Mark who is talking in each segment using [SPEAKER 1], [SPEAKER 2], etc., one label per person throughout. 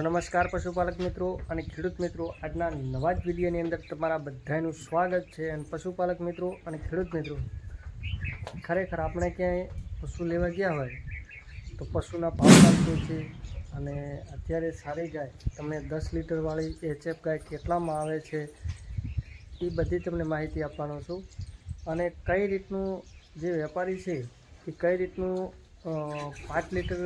[SPEAKER 1] તો નમસ્કાર પશુપાલક મિત્રો અને ખેડૂત મિત્રો. આજના નવા જ વિડીયોની અંદર તમારા બધાનું સ્વાગત છે અને પશુપાલક મિત્રો અને ખેડૂત મિત્રો. ખરેખર આપણે ક્યાંય પશુ લેવા ગયા હોય તો પશુના ભાવ શું છે અને અત્યારે સારી ગાય તમને દસ લીટરવાળી એચએફ ગાય કેટલામાં આવે છે એ બધી તમને માહિતી આપવાનો છું. અને કઈ રીતનું જે વેપારી છે એ કઈ રીતનું પાંચ લીટર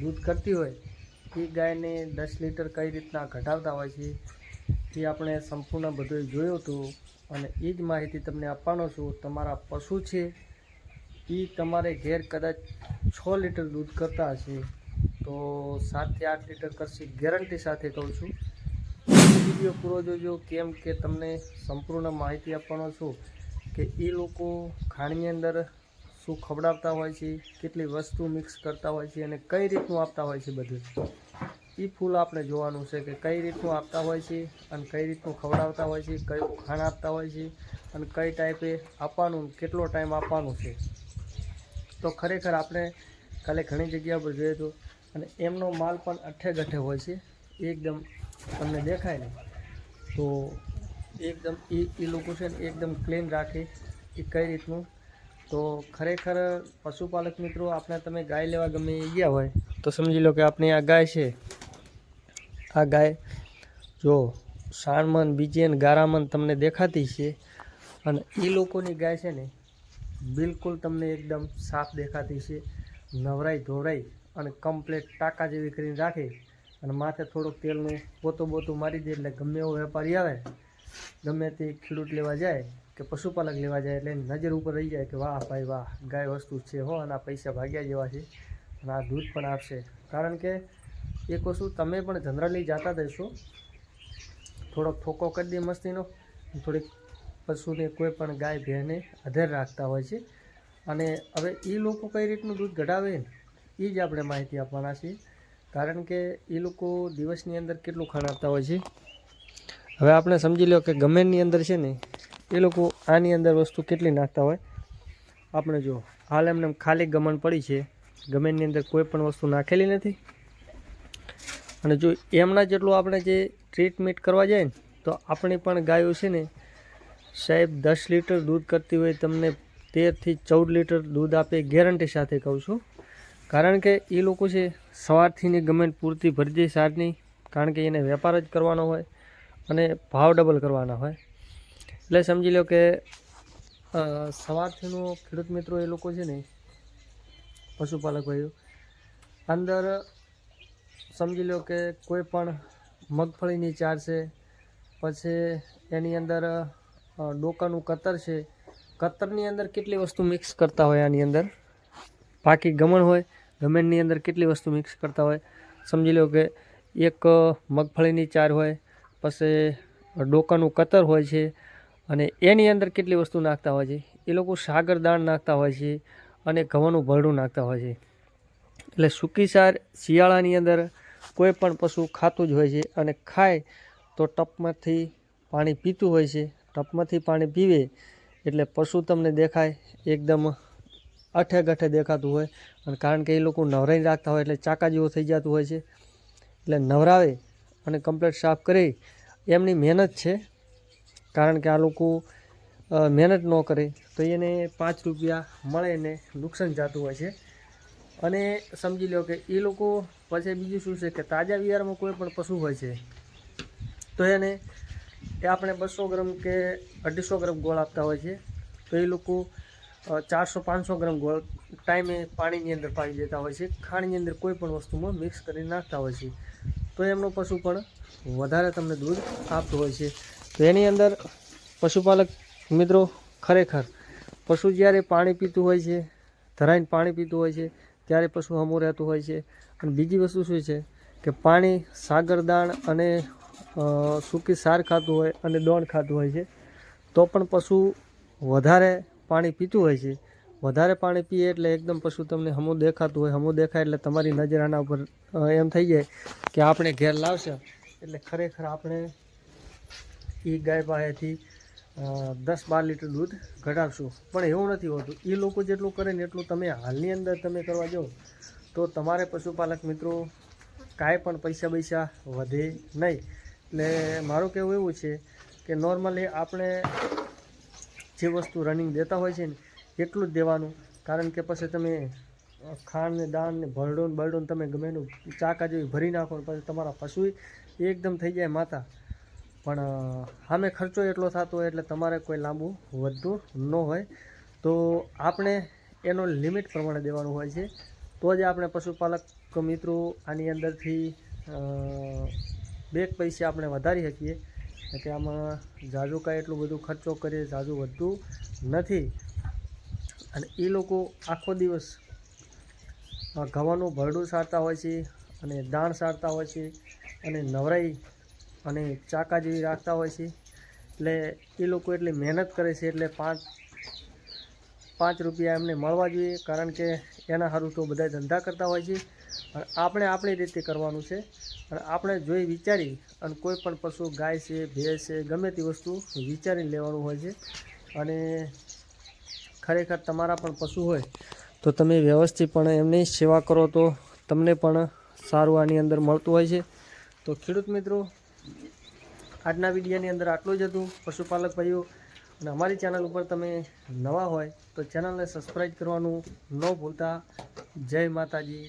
[SPEAKER 1] દૂધ કરતી હોય એ ગાયને દસ લીટર કઈ રીતના ઘટાડતા હોય છે, એ આપણે સંપૂર્ણ બધું જોયું હતું અને એ જ માહિતી તમને આપવાનો છું. તમારા પશુ છે, એ તમારે ઘેર કદાચ છ લીટર દૂધ કરતા હશે. તો સાતથી આઠ લીટર કરશે ગેરંટી સાથે કહું છું. વીડિયો પૂરો જોજો કેમ કે તમને સંપૂર્ણ માહિતી આપવાનો છું કે એ લોકો ખાણની અંદર શું ખવડાવતા હોય છે, કેટલી વસ્તુ મિક્સ કરતા હોય છે અને કઈ રીતનું આપતા હોય છે બધું? એ ફૂલ આપણે જોવાનું છે કે કઈ રીતનું આપતા હોય છે અને કઈ રીતનું ખવડાવતા હોય છે, કયું ખાણ આપતા હોય છે અને કઈ ટાઈપે આપવાનું, કેટલો ટાઈમ આપવાનું છે. તો ખરેખર આપણે કાલે ઘણી જગ્યા પર જોયું હતું અને એમનો માલ પણ અઠે ગઠે હોય છે. એકદમ તમને દેખાય ને? તો એકદમ એ એ લોકો છે ને એકદમ ક્લીન રાખે એ કઈ રીતનું તો ખરેખર પશુપાલક મિત્રો આપણે તમે ગાય લેવા ગમે ગયા હોય, તો સમજી લો કે આપણે આ ગાય છે. આ ગાય જો સાણમન બીજેન ગારામન તમને દેખાતી છે અને એ લોકોની ગાય છે ને બિલકુલ તમને એકદમ સાફ દેખાતી છે, નવરાઈ ધોવરાઈ અને કમ્પ્લેટ ટાંકા જેવી કરીને રાખે અને માથે થોડુંક તેલનું પોતું બોતું મારી દે એટલે ગમે એવો વેપારી આવે ગમે તે ખેડૂત લેવા જાય કે પશુપાલક લેવા જાય એટલે નજર ઉપર રહી જાય કે વાહ ભાઈ વાહ, ગાય વસ્તુ છે હો, અને આ પૈસા ભાગ્યા જેવા છે, અને આ દૂધ પણ આપશે. કારણ કે એક વસ્તુ તમે પણ જનરલી જાતા જશો થોડોક ઠોકો કરી દે મસ્તીનો થોડીક પશુને કોઈ પણ ગાય ભેંને અધેર રાખતા હોય છે. અને હવે એ લોકો કઈ રીતનું દૂધ ઘટાવે એ જ આપણે માહિતી આપવાના છીએ. કારણ કે એ લોકો દિવસની અંદર કેટલું ખાણ આપતા હોય છે? હવે આપણે સમજી લો કે ગમેનની અંદર છે ને, એ લોકો આની અંદર વસ્તુ કેટલી નાખતા હોય. આપણે જો, હાલ એમને એમ ખાલી ગમન પડી છે ગમેનની અંદર કોઈ પણ વસ્તુ નાખેલી નથી. અને જો એમના જેટલું આપણે જે ટ્રીટમેન્ટ કરવા જાય ને, તો આપણી પણ ગાયો છે ને, સાહેબ દસ લીટર દૂધ કરતી હોય, તમને તેરથી ચૌદ લીટર દૂધ આપે ગેરંટી સાથે કહું છું. કારણ કે એ લોકો છે, સવારથી ને ગમે પૂરતી ભરજી સારની, કારણ કે એને વેપાર જ કરવાનો હોય. અને ભાવ ડબલ કરવાના હોય. એટલે સમજી લો કે સવારથીનો ખેડૂત મિત્રો એ લોકો છે ને, પશુપાલક ભાઈઓ, અંદર સમજી લો કે કોઈ પણ મગફળીની ચાર છે, પછી એની અંદર ડોકાનું કતર છે, કતરની અંદર કેટલી વસ્તુ મિક્સ કરતા હોય આની અંદર? બાકી ગમણ હોય, ગમણની અંદર કેટલી વસ્તુ મિક્સ કરતા હોય? સમજી લો કે એક મગફળીની ચાર હોય પછી ડોકાનું કતર હોય છે અને એની અંદર કેટલી વસ્તુ નાખતા હોય છે? એ લોકો સાગર દાણ નાખતા હોય છે અને ઘઉંનું ભરડું નાખતા હોય છે. એટલે સૂકી સાર શિયાળાની અંદર કોઈ પણ પશુ ખાતું જ હોય છે અને ખાય તો ટપમાંથી પાણી પીતું હોય છે. ટપમાંથી પાણી પીવે એટલે પશુ તમને દેખાય એકદમ અઠે ગઠે દેખાતું હોય અને કારણ કે એ લોકો નવરાઈ રાખતા હોય એટલે ચાકા જેવું થઈ જતું હોય છે. એટલે નવરાવે અને કમ્પ્લેટ સાફ કરે. એમની મહેનત છે, કારણ કે આ લોકો મહેનત ન કરે તો એને પાંચ રૂપિયા મળે ને નુકસાન જતું હોય છે. અને સમજી લો કે એ લોકો પછી બીજું શું છે કે તાજા વિયારમાં કોઈ પણ પશુ હોય છે, તો એને એ આપણે બસો ગ્રામ કે અઢીસો ગ્રામ ગોળ આપતા હોય છે. તો એ લોકો ચારસો, પાંચસો ગ્રામ ગોળ ટાઈમે પાણીની અંદર પાડી દેતા હોય છે. ખાણીની અંદર કોઈ પણ વસ્તુમાં મિક્સ કરી નાખતા હોય છે. તો એમનું પશુ પણ વધારે તમને દૂધ આપતું હોય છે. તો એની અંદર પશુપાલક મિત્રો ખરેખર પશુ જ્યારે પાણી પીતું હોય છે, ધરાઈને પાણી પીતું હોય છે, ત્યારે પશુ હમું રહેતું હોય છે. અને બીજી વસ્તુ શું છે કે પાણી સાગરદાણ અને સૂકી સાર ખાતું હોય અને દોણ ખાતું હોય છે, તો પણ પશુ વધારે પાણી પીતું હોય છે. વધારે પાણી પીએ એટલે એકદમ પશુ તમને હમું દેખાતું હોય, હમું દેખાય એટલે તમારી નજર આના ઉપર એમ થઈ જાય કે આપણે ઘેર લાવશે. એટલે ખરેખર આપણે એ ગાય પાસેથી દસ બાર લીટર દૂધ ઘટાડશું. પણ એવું નથી હોતું. એ લોકો જેટલું કરે ને એટલું તમે હાલની અંદર તમે કરવા જાઓ, તો તમારે પશુપાલક મિત્રો કાંઈ પણ પૈસા પૈસા વધે નહીં. એટલે મારું કહેવું એવું છે કે નોર્મલી આપણે જે વસ્તુ રનિંગ દેતા હોય છે ને એટલું જ દેવાનું? કારણ કે પછી તમે ખાંડ ને દાણ ને ભરડોન, બરડોન તમે ગમે એનું ચાકા જેવી ભરી નાખો પછી તમારા પશુ એકદમ થઈ જાય માતા. પણ સામે ખર્ચો એટલો થતો હોય એટલે તમારે કોઈ લાંબુ વધતું ન હોય. તો આપણે એનો લિમિટ પ્રમાણે દેવાનું હોય છે. તો જ આપણે પશુપાલક મિત્રો આની અંદરથી બે પૈસે આપણે વધારી શકીએ. કે આમાં જાજુ કાંઈ એટલું બધું ખર્ચો કરીએ ઝાઝુ વધતું નથી. અને એ લોકો આખો દિવસ ઘઉંનું ભરડું સારતા હોય છે, અને દાણ સારતા હોય છે, અને નવરાઈ અને ચાકા જેવી રાખતા હોય છે. એટલે એ લોકો એટલી મહેનત કરે છે, એટલે પાંચ પાંચ રૂપિયા એમને મળવા જોઈએ, કારણ કે એના સારું તો બધા ધંધા કરતા હોય છે. અને આપણે આપણી રીતે કરવાનું છે. અને આપણે જોઈ વિચારી, અને કોઈ પણ પશુ ગાય છે, ભેંસ છે, ગમે તે વસ્તુ વિચારીને લેવાનું હોય છે. અને ખરેખર તમારા પણ પશુ હોય, તો તમે વ્યવસ્થિતપણે એમની સેવા કરો તો તમને પણ સારું આની અંદર મળતું હોય છે. તો ખેડૂત મિત્રો, આજના વિડીયોની અંદર આટલું જ હતું. પશુપાલક ભાઈઓ, અને અમારી ચેનલ ઉપર તમે નવા હોય, તો ચેનલને સબસ્ક્રાઈબ કરવાનું ન ભૂલતા. જય માતાજી.